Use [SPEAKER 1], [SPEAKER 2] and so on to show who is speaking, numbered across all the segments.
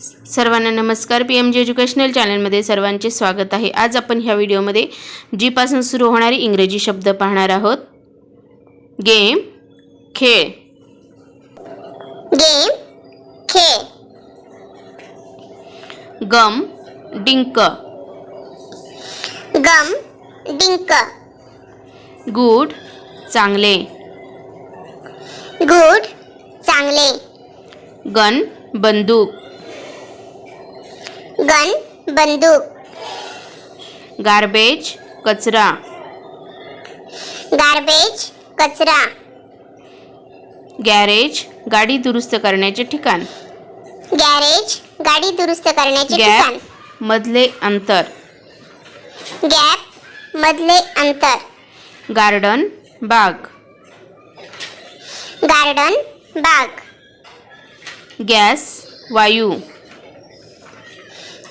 [SPEAKER 1] सर्वांना नमस्कार. P M G educational चॅनलमध्ये सर्वांचे स्वागत आहे. आज आपण ह्या व्हिडिओमध्ये जीपासून सुरू होणारे इंग्रजी शब्द पाहणार आहोत. गेम खेळ.
[SPEAKER 2] गेम खेळ.
[SPEAKER 1] गम डिंक
[SPEAKER 2] गम डिंक
[SPEAKER 1] गुड चांगले.
[SPEAKER 2] गुड चांगले.
[SPEAKER 1] गन बंदूक.
[SPEAKER 2] गन बंदूक.
[SPEAKER 1] गार्बेज कचरा.
[SPEAKER 2] गार्बेज कचरा.
[SPEAKER 1] गॅरेज गाडी दुरुस्त करण्याचे ठिकाण.
[SPEAKER 2] गॅरेज गाडी दुरुस्त करण्याचे ठिकाण.
[SPEAKER 1] मधले अंतर.
[SPEAKER 2] गॅप मधले अंतर.
[SPEAKER 1] गार्डन बाग.
[SPEAKER 2] गार्डन बाग.
[SPEAKER 1] गॅस वायू.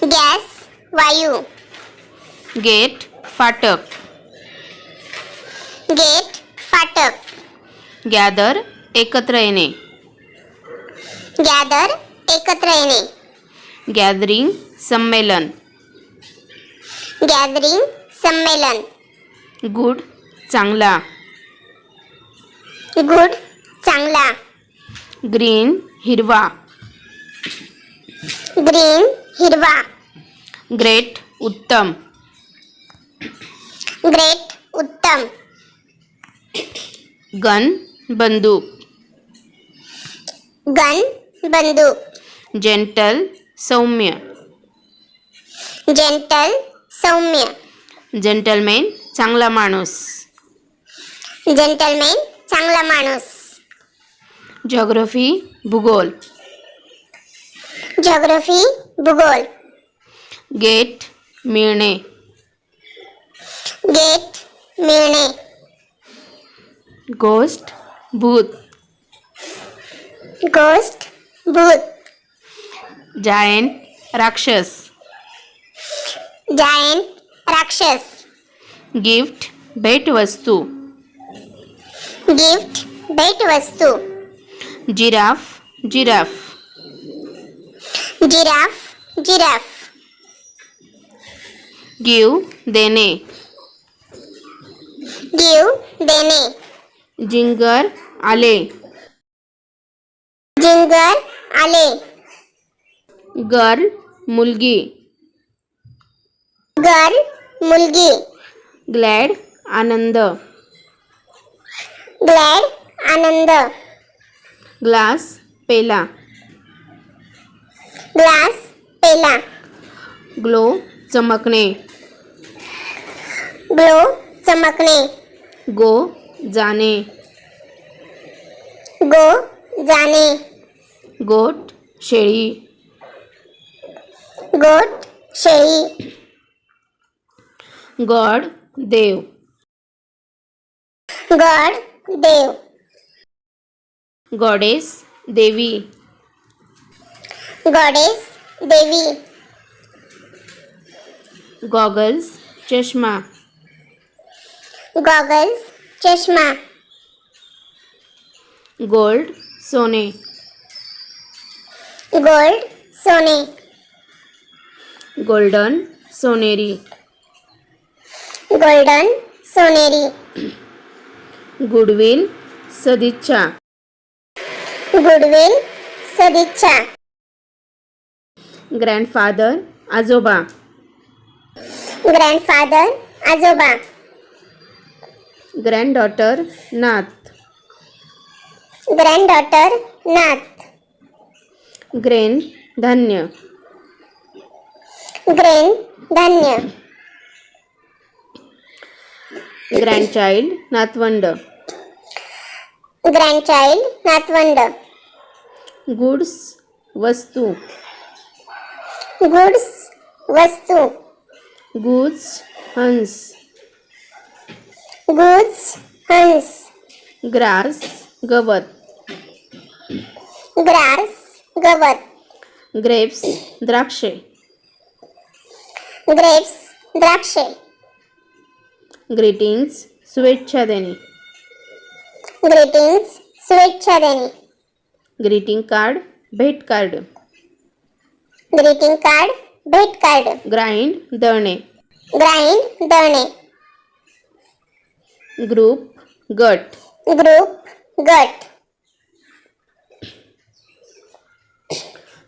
[SPEAKER 2] गॅस वायू.
[SPEAKER 1] गेट फाटक.
[SPEAKER 2] गेट फाटक.
[SPEAKER 1] गॅदर एकत्र येणे.
[SPEAKER 2] गॅदर एकत्र येणे.
[SPEAKER 1] गॅदरिंग संमेलन.
[SPEAKER 2] गॅदरिंग संमेलन.
[SPEAKER 1] गुड चांगला.
[SPEAKER 2] गुड चांगला.
[SPEAKER 1] ग्रीन हिरवा.
[SPEAKER 2] ग्रीन हिरवा.
[SPEAKER 1] ग्रेट. उत्तम.
[SPEAKER 2] ग्रेट. उत्तम.
[SPEAKER 1] गन बंदूक.
[SPEAKER 2] गन बंदूक.
[SPEAKER 1] जेंटल सौम्य.
[SPEAKER 2] जेंटल सौम्य.
[SPEAKER 1] जेंटलमेन चांगला माणूस.
[SPEAKER 2] जेंटलमेन चांगला माणूस.
[SPEAKER 1] जॉग्रफी भूगोल.
[SPEAKER 2] जॉग्रफी भूगोल
[SPEAKER 1] गेट मिळणे
[SPEAKER 2] गेट मिळणे
[SPEAKER 1] गोस्ट भूत
[SPEAKER 2] गोष्ट भूत
[SPEAKER 1] जायंट राक्षस
[SPEAKER 2] जायंट राक्षस
[SPEAKER 1] गिफ्ट भेटवस्तू
[SPEAKER 2] गिफ्ट भेटवस्तू
[SPEAKER 1] giraffe giraffe
[SPEAKER 2] giraffe giraffe.
[SPEAKER 1] Give देणे.
[SPEAKER 2] गिव देणे.
[SPEAKER 1] जिंगर आले.
[SPEAKER 2] जिंगर आले.
[SPEAKER 1] गर्ल मुलगी.
[SPEAKER 2] गर्ल मुलगी.
[SPEAKER 1] ग्लॅड आनंद.
[SPEAKER 2] ग्लॅड आनंद.
[SPEAKER 1] ग्लास पेला.
[SPEAKER 2] ग्लास पेला।
[SPEAKER 1] ग्लो चमकणे
[SPEAKER 2] ग्लो चमकणे
[SPEAKER 1] गो जाणे
[SPEAKER 2] गो जाणे
[SPEAKER 1] गोट शेळी।
[SPEAKER 2] गोट शेळी।
[SPEAKER 1] गॉड देव।
[SPEAKER 2] गड देव।
[SPEAKER 1] गॉडेस देवी।
[SPEAKER 2] गॉडेस देवी।
[SPEAKER 1] गॉगल्स चष्मा
[SPEAKER 2] गॉगल्स चष्मा
[SPEAKER 1] गोल्ड सोने।
[SPEAKER 2] गोल्ड सोने।
[SPEAKER 1] गोल्डन सोनेरी।
[SPEAKER 2] गोल्डन सोनेरी।
[SPEAKER 1] गुडविल सदिच्छा।
[SPEAKER 2] गुडविल सदिच्छा।
[SPEAKER 1] ग्रँडफादर आजोबा
[SPEAKER 2] ग्रँडफादर आजोबा
[SPEAKER 1] ग्रँडडॉटर नात
[SPEAKER 2] ग्रँडडॉटर नात
[SPEAKER 1] ग्रेन धान्य
[SPEAKER 2] ग्रेन धान्य
[SPEAKER 1] ग्रँडचाइल्ड नातवंड
[SPEAKER 2] ग्रँडचाइल्ड नातवंड
[SPEAKER 1] गुड्स वस्तू
[SPEAKER 2] गुड्स वस्तू.
[SPEAKER 1] गुड्स हंस.
[SPEAKER 2] गुड्स हंस.
[SPEAKER 1] ग्रास गवत.
[SPEAKER 2] ग्रास गवत.
[SPEAKER 1] ग्रेप्स द्राक्षे.
[SPEAKER 2] ग्रेप्स द्राक्षे.
[SPEAKER 1] ग्रीटिंग्स शुभेच्छा देणे.
[SPEAKER 2] ग्रीटिंग्स शुभेच्छा देणे.
[SPEAKER 1] ग्रीटिंग कार्ड भेट कार्ड.
[SPEAKER 2] ग्रीटिंग कार्ड भेट कार्ड
[SPEAKER 1] ग्राइंड दळणे
[SPEAKER 2] ग्राइंड दळणे
[SPEAKER 1] ग्रुप गट
[SPEAKER 2] ग्रुप गट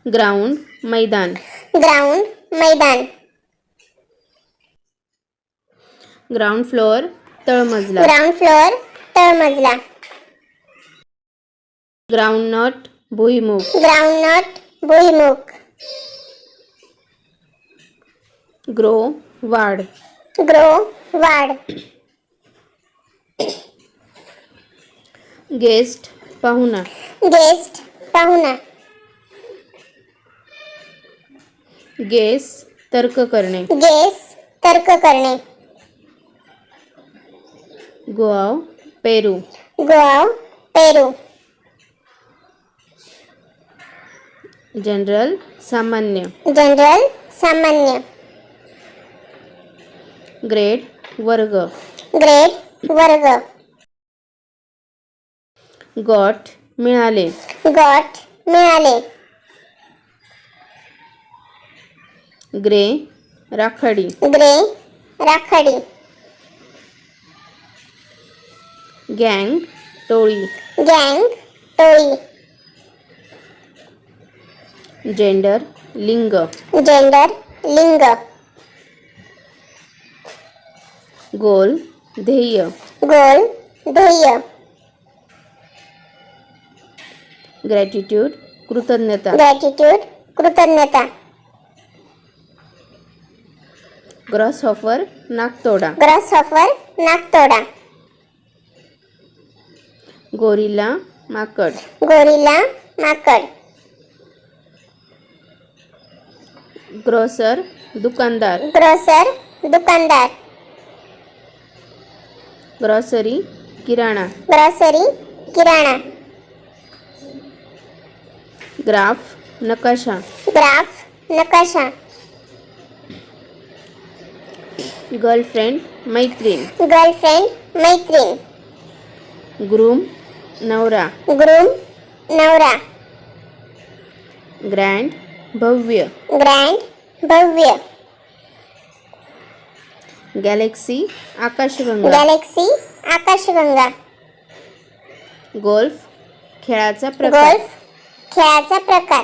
[SPEAKER 1] ग्राउंड मैदान
[SPEAKER 2] ग्राउंड मैदान
[SPEAKER 1] ग्राउंड फ्लोअर तळमजला
[SPEAKER 2] ग्राउंड फ्लोअर तळमजला
[SPEAKER 1] ग्राउंड नट भुईमुग
[SPEAKER 2] ग्राउंड नट भुईमुग
[SPEAKER 1] ग्रो वाढ
[SPEAKER 2] ग्रो वाढ
[SPEAKER 1] गेस्ट पाहुणा
[SPEAKER 2] गेस्ट पाहुणा
[SPEAKER 1] गेस तर्क करणे।
[SPEAKER 2] गेस तर्क करणे।
[SPEAKER 1] गोआव पेरू।
[SPEAKER 2] गोवाव पेरू।
[SPEAKER 1] जनरल सामान्य।
[SPEAKER 2] जनरल सामान्य।
[SPEAKER 1] ग्रेड वर्ग।
[SPEAKER 2] ग्रेड वर्ग।
[SPEAKER 1] गॉट मिळाले।
[SPEAKER 2] गॉट मिळाले.
[SPEAKER 1] ग्रे राखाडी।
[SPEAKER 2] ग्रे राखाडी.
[SPEAKER 1] गँग टोळी।
[SPEAKER 2] गँग टोळी.
[SPEAKER 1] जेंडर लिंग।
[SPEAKER 2] जेंडर लिंग.
[SPEAKER 1] गोल ध्येय.
[SPEAKER 2] गोल ध्येय.
[SPEAKER 1] ग्रॅटिट्यूड कृतज्ञता.
[SPEAKER 2] ग्रॅटिट्यूड कृतज्ञता.
[SPEAKER 1] ग्रॉस ऑफर नागतोडा.
[SPEAKER 2] ग्रॉस ऑफर नागतोडा.
[SPEAKER 1] गोरिला माकड.
[SPEAKER 2] गोरिला माकड.
[SPEAKER 1] ग्रोसर दुकानदार.
[SPEAKER 2] ग्रोसर दुकानदार.
[SPEAKER 1] ग्रॉसरी किराणा.
[SPEAKER 2] ग्रॉसरी किराणा.
[SPEAKER 1] ग्राफ नकाशा.
[SPEAKER 2] ग्राफ नकाशा.
[SPEAKER 1] गर्लफ्रेंड मैत्रीण.
[SPEAKER 2] गर्लफ्रेंड मैत्रीण.
[SPEAKER 1] ग्रूम नवरा.
[SPEAKER 2] ग्रूम नवरा.
[SPEAKER 1] ग्रँड भव्य.
[SPEAKER 2] ग्रँड भव्य.
[SPEAKER 1] गॅलेक्सी आकाशगंगा.
[SPEAKER 2] गॅलेक्सी आकाशगंगा.
[SPEAKER 1] गोल्फ खेळाचा प्रकार.
[SPEAKER 2] गोल्फ खेळाचा प्रकार.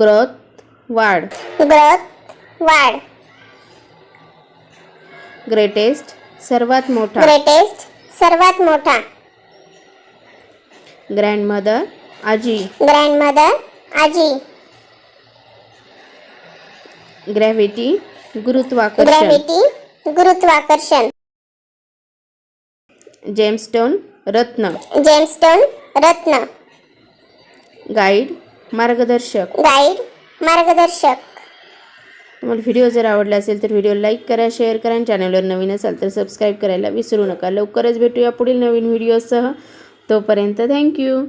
[SPEAKER 1] ग्रोथ वाढ.
[SPEAKER 2] ग्रोथ वाढ.
[SPEAKER 1] ग्रेटेस्ट सर्वात मोठा.
[SPEAKER 2] ग्रेटेस्ट सर्वात मोठा.
[SPEAKER 1] ग्रँडमदर आजी.
[SPEAKER 2] ग्रँडमदर आजी.
[SPEAKER 1] ग्रॅव्हिटी गुरुत्वाकर्षण.
[SPEAKER 2] ग्रॅव्हिटी गुरुत्वाकर्षण.
[SPEAKER 1] जेमस्टोन रत्न.
[SPEAKER 2] जेमस्टोन रत्न.
[SPEAKER 1] गाईड मार्गदर्शक.
[SPEAKER 2] गाईड मार्गदर्शक.
[SPEAKER 1] तुम्हाला व्हिडिओ जर आवडला असेल तर व्हिडिओ लाईक करा शेअर करा आणि चॅनलवर नवीन असाल तर सबस्क्राईब करायला विसरू नका. लवकरच भेटूया पुढील नवीन व्हिडिओसह तोपर्यंत थँक्यू